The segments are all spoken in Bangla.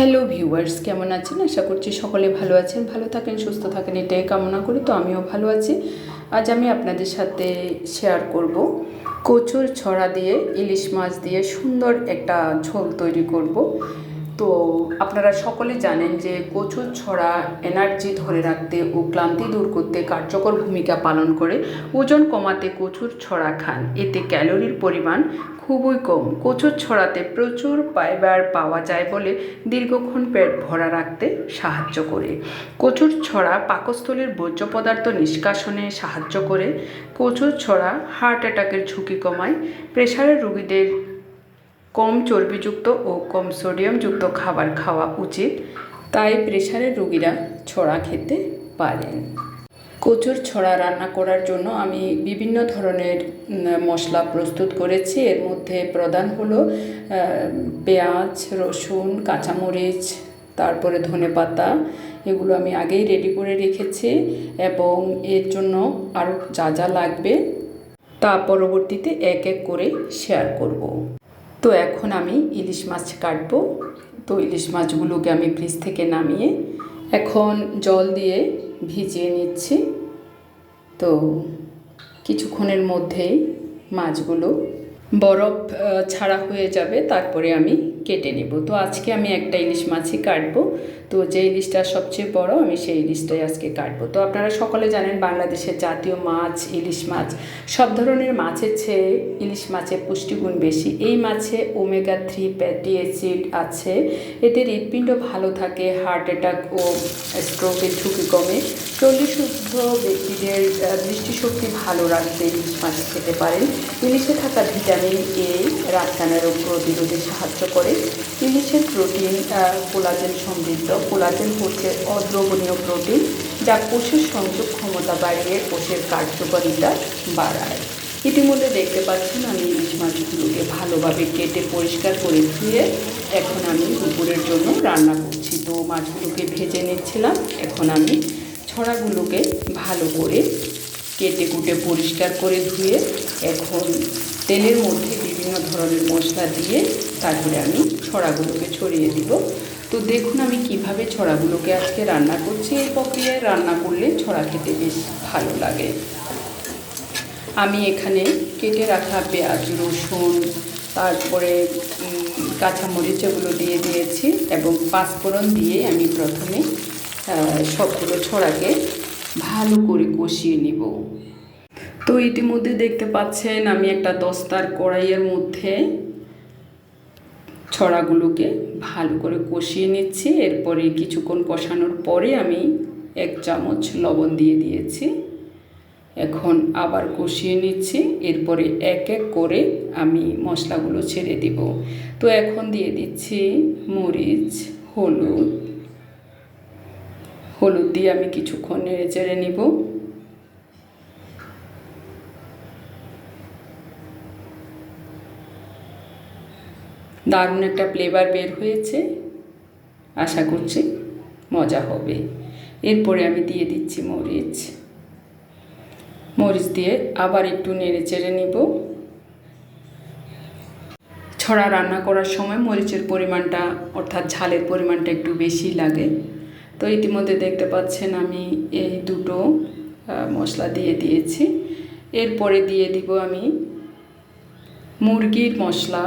হ্যালো ভিউয়ার্স কেমন আছেন? আশা করছি সকলে ভালো আছেন, ভালো থাকেন, সুস্থ থাকেন, এটাই কামনা করি, তো আমিও ভালো আছি। আজ আমি আপনাদের সাথে শেয়ার করব কচুর ছড়া দিয়ে, ইলিশ মাছ দিয়ে সুন্দর একটা ঝোল তৈরি করব। তো আপনারা সকলে জানেন যে কচুর ছড়া এনার্জি ধরে রাখতে ও ক্লান্তি দূর করতে কার্যকর ভূমিকা পালন করে। ওজন কমাতে কচুর ছড়া খান। এতে ক্যালোরির পরিমাণ খুবই কম। কচুর ছড়াতে প্রচুর ফাইবার পাওয়া যায় বলে দীর্ঘক্ষণ পেট ভরা রাখতে সাহায্য করে। কচুর ছড়া পাকস্থলীর বর্জ্য পদার্থ নিষ্কাশনে সাহায্য করে। কচুর ছড়া হার্ট অ্যাটাকের ঝুঁকি কমায়। প্রেশারের রোগীদের কম চর্বিযুক্ত ও কম সোডিয়ামযুক্ত খাবার খাওয়া উচিত। তাই প্রেশারের রুগীরা ছড়া খেতে পারেন। কচুর ছড়া রান্না করার জন্য আমি বিভিন্ন ধরনের মশলা প্রস্তুত করেছি। এর মধ্যে প্রধান হলো পেঁয়াজ, রসুন, কাঁচামরিচ, তারপরে ধনেপাতা, এগুলো আমি আগেই রেডি করে রেখেছি এবং এর জন্য আরও যা যা লাগবে তা পরবর্তীতে এক এক করে শেয়ার করব। তো এখন আমি ইলিশ মাছ কাটবো। তো ইলিশ মাছগুলোকে আমি ফ্রিজ থেকে নামিয়ে এখন জল দিয়ে ভিজিয়ে নিচ্ছি। তো কিছুক্ষণের মধ্যেই মাছগুলো বরফ ছাড়া হয়ে যাবে। তারপরে আমি কেটে নেব। তো আজকে আমি একটা ইলিশ মাছই কাটবো। তো যে ইলিশটা সবচেয়ে বড়, আমি সেই ইলিশটাই আজকে কাটবো। তো আপনারা সকলে জানেন, বাংলাদেশের জাতীয় মাছ, ইলিশ মাছ, সব ধরনের মাছের চেয়ে ইলিশ মাছের পুষ্টিগুণ বেশি। এই মাছে ওমেগা থ্রি প্যাটি অ্যাসিড আছে। এতে হৃৎপিণ্ড ভালো থাকে হার্ট অ্যাটাক ও স্ট্রোকের ঝুঁকি কমে। চল্লিশ ঊর্ধ্ব ব্যক্তিদের দৃষ্টিশক্তি ভালো রাখতে ইলিশ মাছ খেতে পারেন। ইলিশে থাকা ভিটামিন এ রাতকানা রোগ প্রতিরোধে সাহায্য করে। ইলিশের প্রোটিন কোলাজেন সমৃদ্ধ। কোলাজেন হচ্ছে অদ্রবণীয় প্রোটিন যা কোষের সংযোগ ক্ষমতা বাড়িয়ে কোষের কার্যকারিতা বাড়ায়। ইতিমধ্যে দেখতে পাচ্ছেন, আমি ইলিশ মাছগুলোকে ভালোভাবে কেটে পরিষ্কার করে ধুয়ে এখন আমি দুপুরের জন্য রান্না করছি। তো মাছগুলোকে ভেজে নিচ্ছিলাম। এখন আমি ছড়াগুলোকে ভালো করে কেটে কুটে পরিষ্কার করে ধুয়ে এখন তেলের মধ্যে ধরনের মশলা দিয়ে তারপরে আমি ছড়াগুলোকে ছড়িয়ে দিব। তো দেখুন আমি কীভাবে ছড়াগুলোকে আজকে রান্না করছি এই প্রক্রিয়ায়। রান্না করলে ছড়া খেতে বেশ ভালো লাগে। আমি এখানে কেটে রাখা পেঁয়াজ, রসুন, তারপরে কাঁচামরিচ এগুলো দিয়ে দিয়েছি এবং পাঁচফোড়ন দিয়ে আমি প্রথমে সবগুলো ছড়াকে ভালো করে কষিয়ে নিব। তো ইতিমধ্যে দেখতে পাচ্ছেন আমি একটা দস্তার কড়াইয়ের মধ্যে ছড়াগুলোকে ভালো করে কষিয়ে নিচ্ছি। এরপরে কিছুক্ষণ কষানোর পরে আমি এক চামচ লবণ দিয়ে দিয়েছি। এখন আবার কষিয়ে নিচ্ছি। এরপরে এক এক করে আমি মশলাগুলো ছেড়ে দিব। তো এখন দিয়ে দিচ্ছি মরিচ, হলুদ। হলুদ দিয়ে আমি কিছুক্ষণ নেড়ে চেড়ে নিব। দারুণ একটা ফ্লেভার বের হয়েছে। আশা করছি মজা হবে। এরপরে আমি দিয়ে দিচ্ছি মরিচ। মরিচ দিয়ে আবার একটু নেড়ে চেড়ে নিব। ছড়া রান্না করার সময় মরিচের পরিমাণটা, অর্থাৎ ঝালের পরিমাণটা একটু বেশি লাগে। তো ইতিমধ্যে দেখতে পাচ্ছেন আমি এই দুটো মশলা দিয়ে দিয়েছি। এরপরে দিয়ে দিব আমি মুরগির মশলা।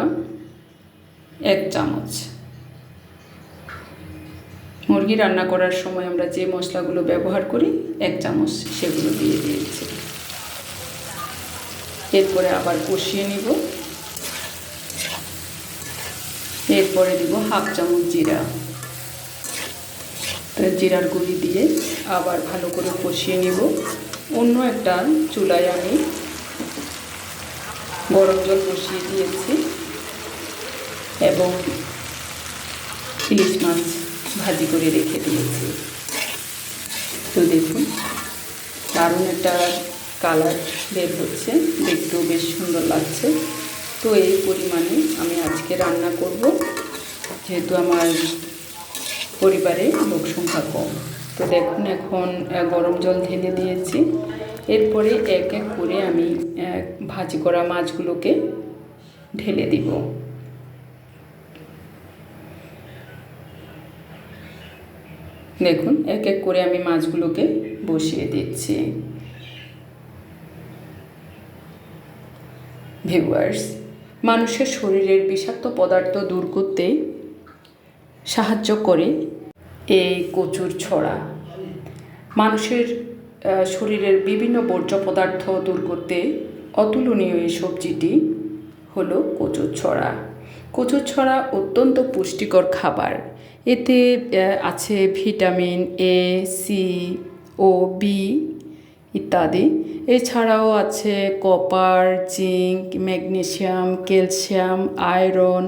এক চামচ। মুরগি রান্না করার সময় আমরা যে মশলাগুলো ব্যবহার করি, এক চামচ সেগুলো দিয়ে দিয়েছি। এরপরে আবার কষিয়ে নিব। এরপরে দিব হাফ চামচ জিরা। জিরার গুঁড়ি দিয়ে আবার ভালো করে কষিয়ে নিব। অন্য একটা চুলায় আমি গরম জল বসিয়ে দিয়েছি। এবং ইলিশ মাছ ভাজি করে রেখে দিয়েছি। তো দেখুন, দারুণ একটা কালার বের হচ্ছে, দেখতেও বেশ সুন্দর লাগছে। তো এই পরিমাণে আমি আজকে রান্না করব, যেহেতু আমার পরিবারে লোক সংখ্যা কম। তো দেখুন, এখন গরম জল ঢেলে দিয়েছি। এরপরে এক এক করে আমি ভাজি করা মাছগুলোকে ঢেলে দিব। দেখুন, এক এক করে আমি মাছগুলোকে বসিয়ে দিচ্ছি। ভিউয়ার্স মানুষের শরীরের বিষাক্ত পদার্থ দূর করতে সাহায্য করে এই কচুর ছড়া। মানুষের শরীরের বিভিন্ন বর্জ্য পদার্থ দূর করতে অতুলনীয় এই সবজিটি হলো কচুর ছড়া। কচুর ছড়া অত্যন্ত পুষ্টিকর খাবার। এতে আছে ভিটামিন এ সি ও বি ইত্যাদি। এছাড়াও আছে copper zinc magnesium calcium, iron,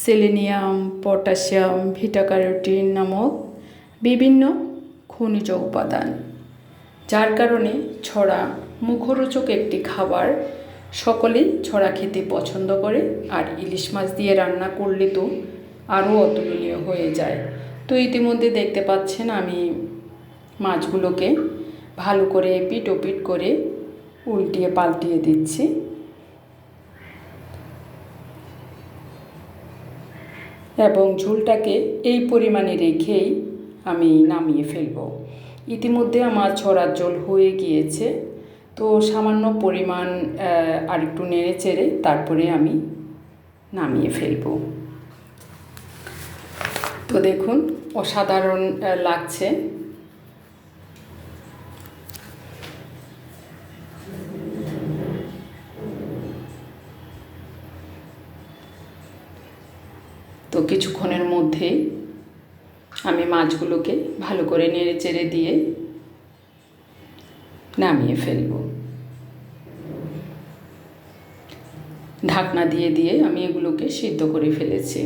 selenium, potassium beta carotene নামক বিভিন্ন খনিজ উপাদান। যার কারণে ছড়া মুখরোচক একটি খাবার। সকলেই ছড়া খেতে পছন্দ করে আর ইলিশ মাছ দিয়ে রান্না করলে তো আরও অতুলনীয় হয়ে যায়। তো ইতিমধ্যে দেখতে পাচ্ছেন আমি মাছগুলোকে ভালো করে পিট ও পিট করে উল্টিয়ে পাল্টিয়ে দিচ্ছি। এবং ঝোলটাকে এই পরিমাণে রেখেই আমি নামিয়ে ফেলব। ইতিমধ্যে আমার ছড়ার জল হয়ে গিয়েছে। তো সামান্য পরিমাণ আহ, আরেকটু নেড়ে চেড়ে তারপরে আমি নামিয়ে ফেলব। তো দেখুন অসাধারণ লাগছে। তো কিছুক্ষণের মধ্যেই আমি মাছগুলোকে ভালো করে নেড়ে চেড়ে দিয়ে নামিয়ে ফেলব। ঢাকনা দিয়ে দিয়ে আমি এগুলোকে সিদ্ধ করে ফেলেছি।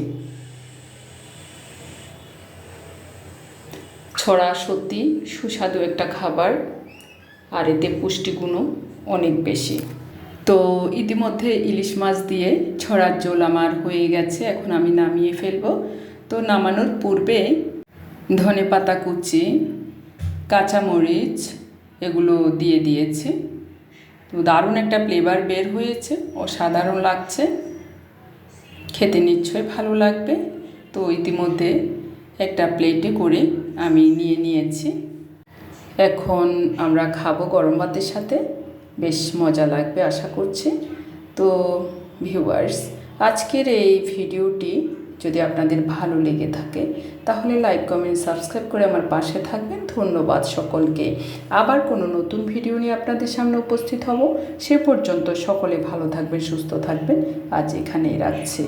ছড়া সত্যি সুস্বাদু একটা খাবার, আর এতে পুষ্টিগুণও অনেক বেশি। তো ইতিমধ্যে ইলিশ মাছ দিয়ে ছড়ার জল আমার হয়ে গেছে, এখন আমি নামিয়ে ফেলব। তো নামানোর পূর্বে ধনে পাতা কুচি, কাঁচামরিচ, এগুলো দিয়ে দিয়েছি। তো দারুণ একটা ফ্লেভার বের হয়েছে, অসাধারণ লাগছে। খেতে নিশ্চয়ই ভালো লাগবে। তো ইতিমধ্যে একটা প্লেটে করে আমি নিয়ে নিয়েছি। এখন আমরা খাব গরম ভাতের সাথে। বেশ মজা লাগবে, আশা করছি। তো ভিউয়ার্স আজকের এই ভিডিওটি যদি আপনাদের ভালো লেগে থাকে, তাহলে লাইক কমেন্ট সাবস্ক্রাইব করে আমার পাশে থাকবেন। ধন্যবাদ সকলকে। আবার কোনো নতুন ভিডিও নিয়ে আপনাদের সামনে উপস্থিত হব। সে পর্যন্ত সকলে ভালো থাকবেন, সুস্থ থাকবেন। আজ এখানেই রাখছি।